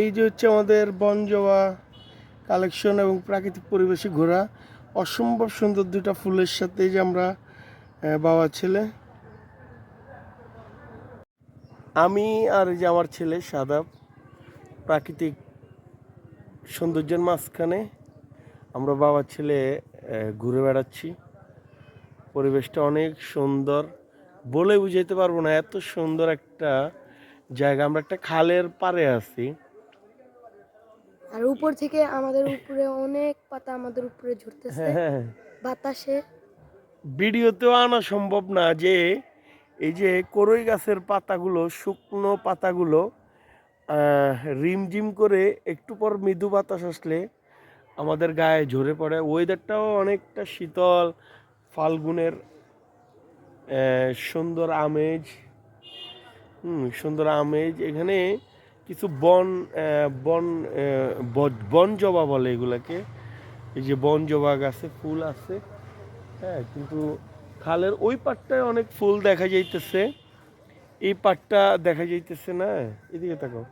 এই যে হচ্ছে আমাদের বন বনজোয়া কালেকশন এবং প্রাকৃতিক পরিবেশে ঘোরা, অসম্ভব সুন্দর দুটা ফুলের সাথে যে আমরা বাবা ছেলে। আমি আর যে আমার ছেলে সাদাব প্রাকৃতিক সৌন্দর্যের মাঝখানে আমরা বাবা ছেলে ঘুরে বেড়াচ্ছি। পরিবেশটা অনেক সুন্দর। বলে বুঝাইতে পারব না, এত সুন্দর একটা জায়গা। আমরা একটা খালের পাড়ে আছি। আর উপর থেকে আমাদের উপরে অনেক পাতা আমাদের উপরে ঝরতেছে। হ্যাঁ বাতাসে। ভিডিওতেও আনা সম্ভব না যে এই যে করই গাছের পাতাগুলো শুকনো পাতাগুলো রিমঝিম করে একটু পর মৃদু বাতাস আসলে আমাদের গায়ে ঝরে পড়ে। ওয়েদারটাও অনেকটা শীতল ফাল্গুনের সুন্দর আমেজ হুম সুন্দর আমেজ। এখানে কিছু বন বন বন জবা বলে এগুলাকে। এই যে বন জবা গাছে ফুল আছে হ্যাঁ কিন্তু খালের ওই পাটটায় অনেক ফুল দেখা যাইতেছে। এই পাটটা দেখা যাইতেছে না, এদিকে তাকাও।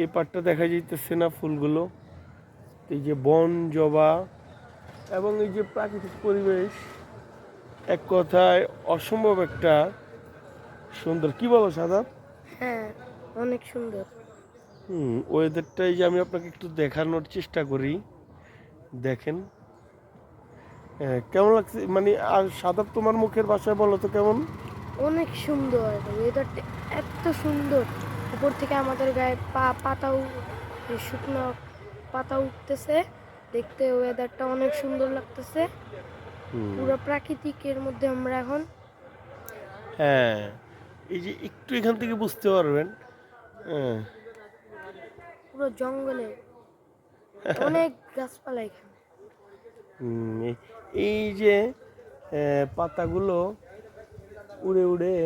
এই পাটটা দেখা যাইতেছে না ফুলগুলো। এই যে বন জবা এবং এই যে প্রাকৃতিক পরিবেশ, এক কথায় অসম্ভব একটা সুন্দর। কি বলো সাদা হ্যাঁ অনেক সুন্দর। হুম ওয়েদারটাই যে আমি আপনাকে একটু দেখানোর চেষ্টা করি। দেখেন। হ্যাঁ, কেমন লাগছে? মানে আর সাদা তোমার মুখের ভাষায় বলো তো কেমন? অনেক সুন্দর ওয়েদারটা এত সুন্দর। উপর থেকে আমাদের গায়ে পা পাতাও শুকনো পাতা উঠতেছে। দেখতে ওয়েদারটা অনেক সুন্দর লাগতেছে। পুরো প্রাকৃতিকের মধ্যে আমরা এখন। হ্যাঁ এই যে একটু এখান থেকে বুঝতে পারবেন। হ্যাঁ পুরো জঙ্গলে। অনেক গাছপালা এখানে। এই- যে পাতাগুলো উড়ে উড়ে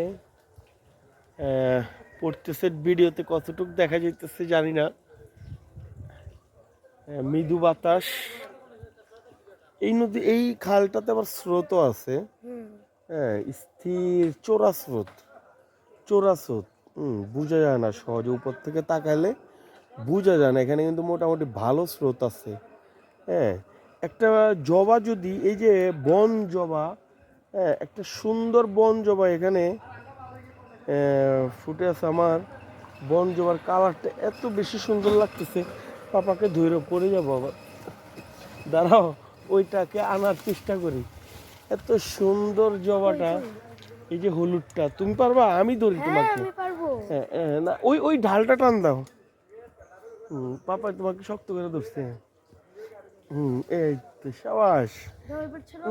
পড়তেছে ভিডিওতে কতটুক দেখা যাইতেছে জানি না। মৃদু বাতাস। এই নদী এই খালটাতে আবার স্রোতও আছে। হ্যাঁ স্থির চোরা স্রোত চোরা স্রোত হুম বোঝা যায় না সহজে উপর থেকে তাকালে। বোঝা যায় না এখানে কিন্তু মোটামুটি ভালো স্রোত আছে। হ্যাঁ একটা জবা যদি এই যে বন জবা হ্যাঁ একটা সুন্দর বন জবা এখানে ফুটে আছে আমার। বন জবার কালারটা এত বেশি সুন্দর লাগতেছে পাপাকে ধরে পড়ে যাব আবার। দাঁড়াও ওইটাকে আনার চেষ্টা করি। এত সুন্দর জবাটা এই যে হলুদটা তুমি পারবা? আমি ধরি হ্যাঁ তোমাকে। হ্যাঁ, না ওই ওই ঢালটা টান দাও। পাপা তোমাকে শক্ত করে ধরছে। হুম এই তো সাবাস।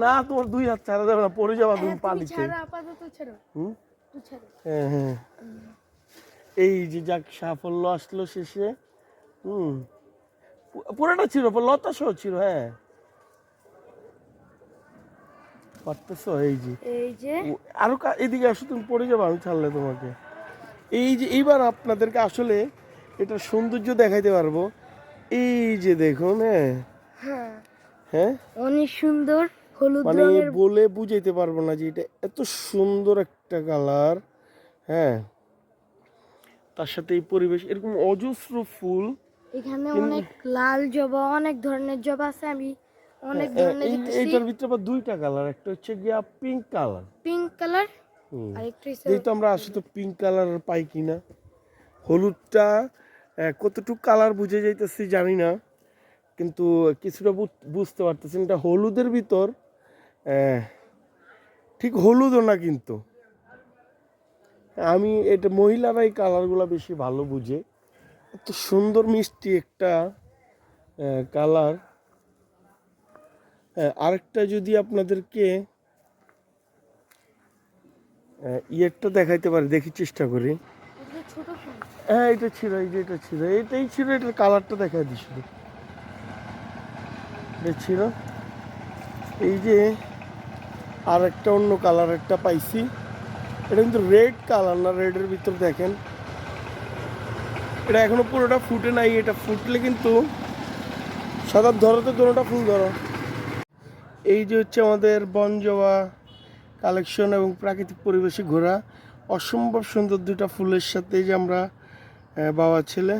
না তোমার দুই হাত ছাড়া যাবে না পড়ে যাবা তুমি হ্যাঁ, ছাড়ো হ্যাঁ হ্যাঁ। এই যে যাক সাফল্য আসলো শেষে। হুম। পুরোটা ছিল লতা সহ ছিল হ্যাঁ। পারতেছো? এই যে। এই যে। আরও এদিকে আসো তুমি পড়ে যাবে আমি ছাড়লে তোমাকে। এই যে এইবার আপনাদেরকে আসলে এটা সৌন্দর্য দেখাইতে পারব। এই যে দেখুন হ্যাঁ। হ্যাঁ। হ্যাঁ? অনেক সুন্দর হলুদ মানে বলে বুঝাইতে পারব না যে এটা এত সুন্দর একটা কালার হ্যাঁ। তার সাথে এই পরিবেশ এরকম অজস্র ফুল। এখানে অনেক লাল জবা অনেক ধরনের জবা আছে আমি অনেক হ্যাঁ, ধরনের দেখতেছি। এইটার ভিতরে আবার দুইটা কালার একটা হচ্ছে গিয়া পিঙ্ক কালার পিঙ্ক কালার হুম। আর একটু যেহেতু আমরা আসলে তো পিঙ্ক কালার পাই কিনা। হলুদটা কতটুকু কালার বুঝে যাইতেছি জানি না, কিন্তু কিছুটা বুঝ- বুঝতে পারতেছি এটা হলুদের ভিতর ঠিক হলুদও না কিন্তু। আমি, এটা মহিলারা এই কালারগুলো বেশি ভালো বুঝে। এত সুন্দর মিষ্টি একটা কালার আরেকটা যদি আপনাদেরকে ইয়েরটা দেখাইতে পারি, দেখি চেষ্টা করি। ছোট হ্যাঁ এটা ছিল, এই যে এটা ছিল। এটাই ছিল, এটার কালারটা দিই শুধু। এটা ছিল। এই যে আর একটা অন্য কালার একটা পাইছি। এটা কিন্তু রেড কালার না রেডের ভিতর দেখেন। এটা এখনও পুরোটা ফুটে নাই, এটা ফুটলে কিন্তু সাদা ধরো তো, দুটোটা ফুল ধরো। এই যে হচ্ছে আমাদের বনজবা কালেকশন এবং প্রাকৃতিক পরিবেশে ঘোরা। অসম্ভব সুন্দর দুটা ফুলের সাথে যে আমরা বাবা ছেলে।